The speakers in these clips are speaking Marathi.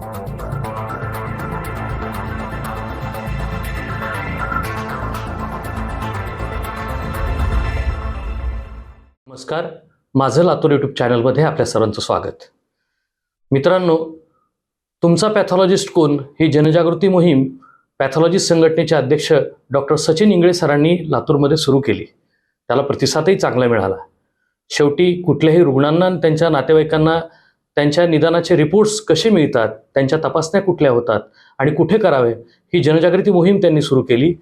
नमस्कार. माझं लातूर यूट्यूब चॅनलमध्ये आपल्या सर्वांचं स्वागत. मित्रांनो तुमचा पॅथॉलॉजिस्ट कोण? ही जनजागृती मोहीम पॅथॉलॉजिस्ट संघटनेचे अध्यक्ष डॉक्टर सचिन इंगळे सरांनी लातूरमध्ये सुरू केली. त्याला प्रतिसादही चांगला मिळाला. शेवटी कुठल्याही रुग्णांना त्यांच्या नातेवाईकांना त्यांच्या निदानाचे रिपोर्ट्स कसे मिळतात त्यांच्या तपासण्या कुठल्या होतात आणि कुठे करावे ही जनजागृती मोहीम त्यांनी सुरू केली.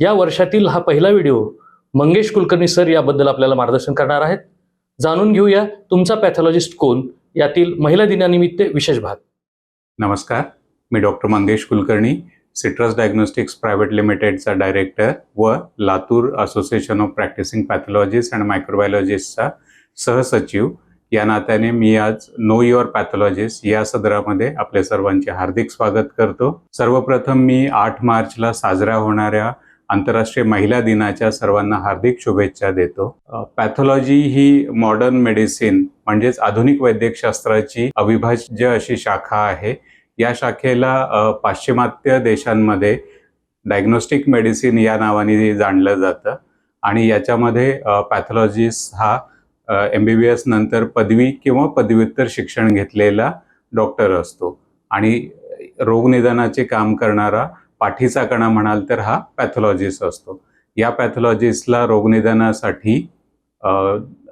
या वर्षातील हा पहिला व्हिडिओ मंगेश कुलकर्णी सर याबद्दल आपल्याला मार्गदर्शन करणार आहेत. जाणून घेऊया तुमचा पॅथॉलॉजिस्ट कोण यातील महिला दिनानिमित्त विशेष भाग. नमस्कार मी doctor Mangesh Kulkarni citrus diagnostics private लिमिटेडचा director व Latur association of practising pathologist and मायक्रोबायोलॉजिस्टचा सहसचिव. या नात्याने मी आज नो युअर पॅथॉलॉजिस्ट या सदरामध्ये आपल्या सर्वांचे हार्दिक स्वागत करतो. सर्वप्रथम मी आठ मार्चला साजरा होणाऱ्या आंतरराष्ट्रीय महिला दिनाच्या सर्वांना हार्दिक शुभेच्छा देतो. पॅथॉलॉजी ही मॉडर्न मेडिसिन म्हणजेच आधुनिक वैद्यकशास्त्राची अविभाज्य अशी शाखा आहे. या शाखेला पाश्चिमात्य देशांमध्ये डायग्नोस्टिक मेडिसिन या नावाने जाणलं जातं. आणि याच्यामध्ये पॅथॉलॉजिस्ट हा एम बी बी एस नंतर पदवी किंवा पदव्युत्तर शिक्षण घेतलेला डॉक्टर असतो. आणि रोगनिदानाचे काम करणारा पाठीचा कणा म्हणाल तर हा पॅथॉलॉजिस्ट असतो. या पॅथॉलॉजिस्टला रोगनिदानासाठी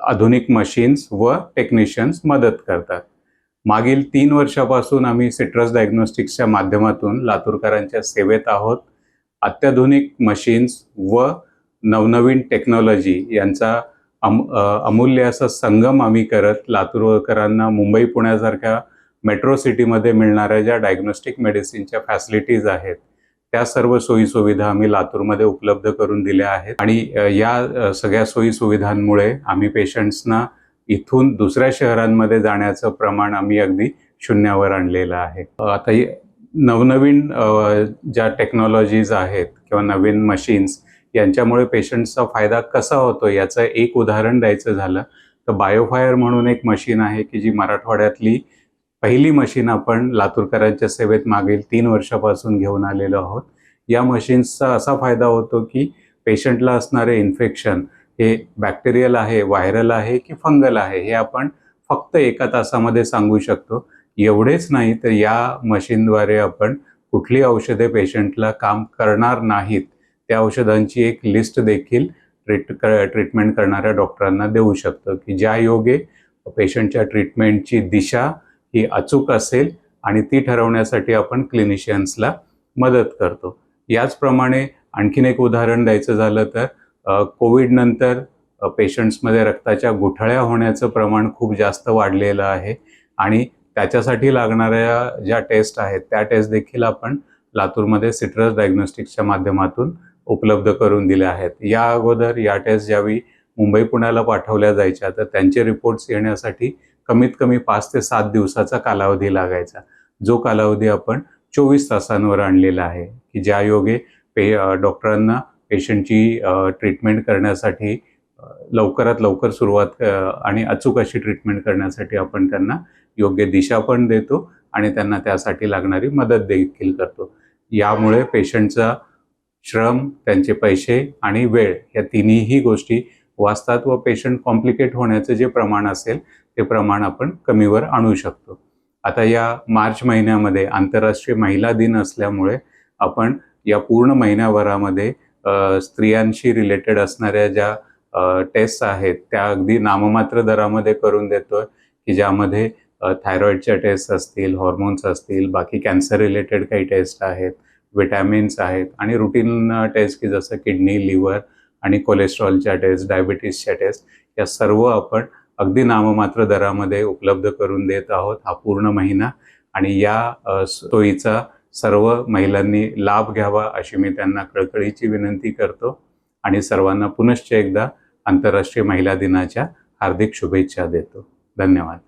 आधुनिक मशीन्स व टेक्निशियन्स मदत करतात. मागील तीन वर्षापासून आम्ही सिट्रस डायग्नोस्टिक्सच्या माध्यमातून लातूरकरांच्या सेवेत आहोत. अत्याधुनिक मशीन्स व नवनवीन टेक्नॉलॉजी यांचा अम अमूल्य असा संगम आम्ही करत लातूरकरांना मुंबई पुण्यासारख्या मेट्रो सिटीमध्ये मिळणाऱ्या ज्या डायग्नोस्टिक मेडिसिनच्या फॅसिलिटीज आहेत त्या सर्व सोयीसुविधा आम्ही लातूरमध्ये उपलब्ध करून दिल्या आहेत. आणि या सगळ्या सोयीसुविधांमुळे आम्ही पेशंट्सना इथून दुसऱ्या शहरांमध्ये जाण्याचं प्रमाण आम्ही अगदी शून्यावर आणलेलं आहे. आता नवनवीन ज्या टेक्नॉलॉजीज आहेत किंवा नवीन मशीन्स यांच्यामुळे पेशंटचा फायदा कसा होतो याचं एक उदाहरण द्यायचं झालं. तर बायोफायर म्हणून एक मशीन आहे की जी मराठवाड्यातली पहिली मशीन आपण लातूरकरांच्या सेवेत मागील तीन वर्षापासून घेऊन आलेलो आहोत. या मशीन्सचा असा फायदा होतो की पेशंटला असणारे इन्फेक्शन हे बॅक्टेरियल आहे व्हायरल आहे की फंगल आहे हे आपण फक्त एका तासामध्ये सांगू शकतो. एवढेच नाही तर या मशीनद्वारे आपण कुठली औषधे पेशंटला काम करणार नाहीत त्या औषधांची एक लिस्ट देखील ट्रीट ट्रीटमेंट करणाऱ्या डॉक्टरांना देऊ शकतो की ज्या योगे पेशंटच्या ट्रीटमेंटची दिशा ही अचूक असेल आणि ती ठरवण्यासाठी आपण क्लिनिशियन्सला मदत करतो. याचप्रमाणे आणखीन एक उदाहरण द्यायचं झालं तर कोविडनंतर पेशंट्समध्ये रक्ताच्या गुठळ्या होण्याचं प्रमाण खूप जास्त वाढलेलं आहे आणि त्याच्यासाठी लागणाऱ्या ज्या टेस्ट आहेत त्या टेस्ट देखील आपण लातूरमध्ये सिट्रस डायग्नोस्टिक्सच्या माध्यमातून उपलब्ध करून दिल्या आहेत. या अगोदर या टेस्ट ज्यावेळी मुंबई पुण्याला पाठवल्या जायच्या तर त्यांचे रिपोर्ट्स येण्यासाठी कमीत कमी पाच ते सात दिवसाचा कालावधी लागायचा. जो कालावधी आपण चोवीस तासांवर आणलेला आहे की ज्या योगे पे डॉक्टरांना पेशंटची ट्रीटमेंट करण्यासाठी लवकरात लवकर सुरुवात आणि अचूक अशी ट्रीटमेंट करण्यासाठी आपण त्यांना योग्य दिशा पण देतो आणि त्यांना त्यासाठी लागणारी मदत देखील करतो. यामुळे पेशंटचा श्रम त्यांचे पैसे आणि वेळ या तिन्हीही गोष्टी वाचतात व पेशंट कॉम्प्लिकेट होण्याचं जे प्रमाण असेल ते प्रमाण आपण कमीवर आणू शकतो. आता या मार्च महिन्यामध्ये आंतरराष्ट्रीय महिला दिन असल्यामुळे आपण या पूर्ण महिन्याभरामध्ये स्त्रियांशी रिलेटेड असणाऱ्या ज्या टेस्ट आहेत त्या अगदी नाममात्र दरामध्ये करून देतोय की ज्यामध्ये थायरॉईडच्या टेस्ट असतील हॉर्मोन्स असतील बाकी कॅन्सर रिलेटेड काही टेस्ट आहेत विटॅमिन्स आहेत आणि रुटीन टेस्ट की जसं किडनी लिव्हर आणि कोलेस्ट्रॉलच्या टेस्ट डायबिटीसच्या टेस्ट या सर्व आपण अगदी नाममात्र दरामध्ये उपलब्ध करून देत आहोत हा पूर्ण महिना. आणि या सोयीचा सर्व महिलांनी लाभ घ्यावा अशी मी त्यांना कळकळीची विनंती करतो. आणि सर्वांना पुनश्च एकदा आंतरराष्ट्रीय महिला दिनाच्या हार्दिक शुभेच्छा देतो. धन्यवाद.